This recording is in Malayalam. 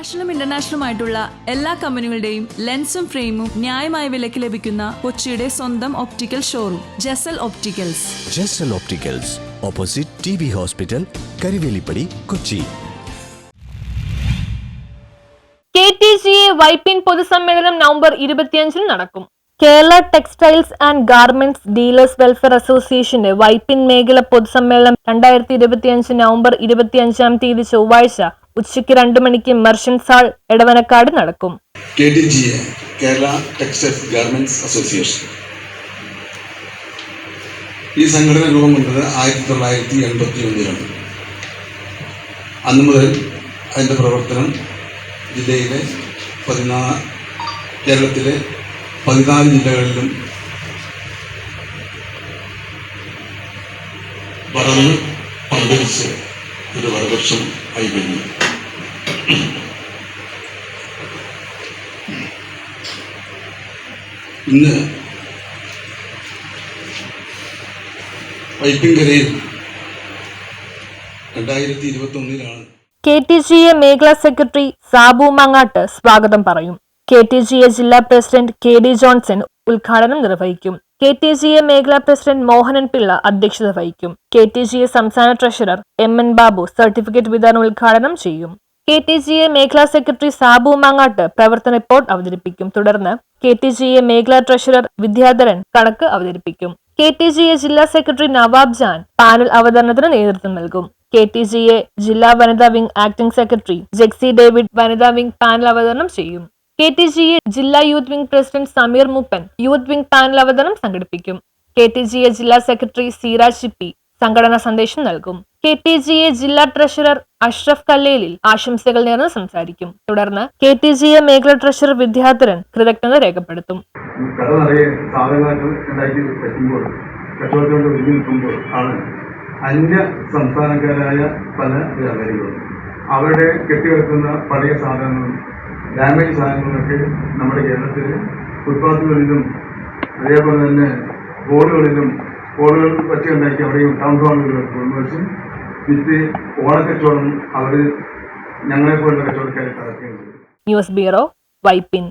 നാഷണലും ഇന്റർനാഷണലും ആയിട്ടുള്ള എല്ലാ കമ്പനികളുടെയും ലെൻസും ഫ്രെയിമും ന്യായമായ വിലയ്ക്ക് ലഭിക്കുന്ന കൊച്ചിയുടെ സ്വന്തം optical showroom Jasal opticals Jasal opticals opposite T B hospital Karivelippadi Kochi K T C A Vypin പൊതുസമ്മേളനം നവംബർ ഇരുപത്തിയഞ്ചിന് നടക്കും. Kerala textiles and garments dealers welfare അസോസിയേഷന്റെ വൈപ്പിൻ മേഖല പൊതുസമ്മേളനം രണ്ടായിരത്തി ഇരുപത്തിയഞ്ച് നവംബർ ഇരുപത്തിയഞ്ചാം തീയതി ചൊവ്വാഴ്ച ഉച്ചയ്ക്ക് രണ്ടു മണിക്ക് മെർച്ചൻസ് ഹാൾ എടവനക്കാട് നടക്കും. K T G Kerala textile garments association ഈ സംഘടന രൂപം കൊണ്ടത് ആയിരത്തി തൊള്ളായിരത്തി എൺപത്തി ഒന്നിലാണ് അന്ന് മുതൽ അതിന്റെ പ്രവർത്തനം ജില്ലയിലെ പതിനാ കേരളത്തിലെ പതിനാല് ജില്ലകളിലും വളർന്ന് ആയി കഴിഞ്ഞു ഇന്ന് വൈപ്പിൻകരയിൽ രണ്ടായിരത്തി ഇരുപത്തി ഒന്നിലാണ് കെ ടി ജി എ മേഖലാ സെക്രട്ടറി സാബു മങ്ങാട്ട് സ്വാഗതം പറയും. കെ ടി ജി എ ജില്ലാ പ്രസിഡന്റ് കെ ഡി ജോൺസൺ ഉദ്ഘാടനം നിർവഹിക്കും. കെ ടി ജി എ മേഖലാ പ്രസിഡന്റ് മോഹനൻ പിള്ള അധ്യക്ഷത വഹിക്കും. കെ ടി ജി എ സംസ്ഥാന treasurer M N Babu certificate വിതരണം ഉദ്ഘാടനം ചെയ്യും. കെ ടി ജി എ മേഖലാ സെക്രട്ടറി സാബു മാങ്ങാട്ട് പ്രവർത്തന റിപ്പോർട്ട് അവതരിപ്പിക്കും. തുടർന്ന് കെ ടി ജി എ മേഖലാ ട്രഷറർ വിദ്യാധരൻ കണക്ക് അവതരിപ്പിക്കും. കെ ടി ജി എ ജില്ലാ സെക്രട്ടറി നവാബ് ജാൻ പാനൽ അവതരണത്തിന് നേതൃത്വം നൽകും. കെ ടി ജി എ ജില്ലാ വനിതാ wing acting secretary Jexy David വനിതാ വിംഗ് പാനൽ അവതരണം ചെയ്യും. കെ ടി ജി എ ജില്ലാ youth wing president Sameer Muppan youth wing panel അവതരണം സംഘടിപ്പിക്കും. കെ ടി ജി എ ജില്ലാ സെക്രട്ടറി സീരാജ് ചിപ്പി സംഘടനാ സന്ദേശം നൽകും. കെ ടി ജി എ ജില്ലാ ട്രഷറർ അഷ്റഫ് കല്ലേലിൽ ആശംസകൾ നേർന്ന് സംസാരിക്കും. തുടർന്ന് കെ ടി ജി എ മേഖലാ ട്രഷറർ വിദ്യാധരൻ കൃതജ്ഞത രേഖപ്പെടുത്തും. അന്യ സംസ്ഥാനക്കാരായ പല വ്യാപാരികളും. അവരുടെ കെട്ടിവെക്കുന്ന പഴയ സാധനങ്ങളും ഡാമേജ് സാധനങ്ങളൊക്കെ നമ്മുടെ കേരളത്തിൽ ഫുട്പാത്തുകളിലും അതേപോലെ തന്നെ ബോർഡുകളിലും ബോർഡുകൾ പറ്റി ഉണ്ടാക്കി അവിടെയും ടൗൺ ഹാളുകളിലൊക്കെ കൊണ്ടുവച്ചും വിത്ത് ഓണക്കച്ചവടം അവർ ഞങ്ങളെപ്പോലുള്ള കച്ചവടക്കാരെ നടത്തിയുണ്ട് ന്യൂസ് ബ്യൂറോ വൈപ്പിൻ.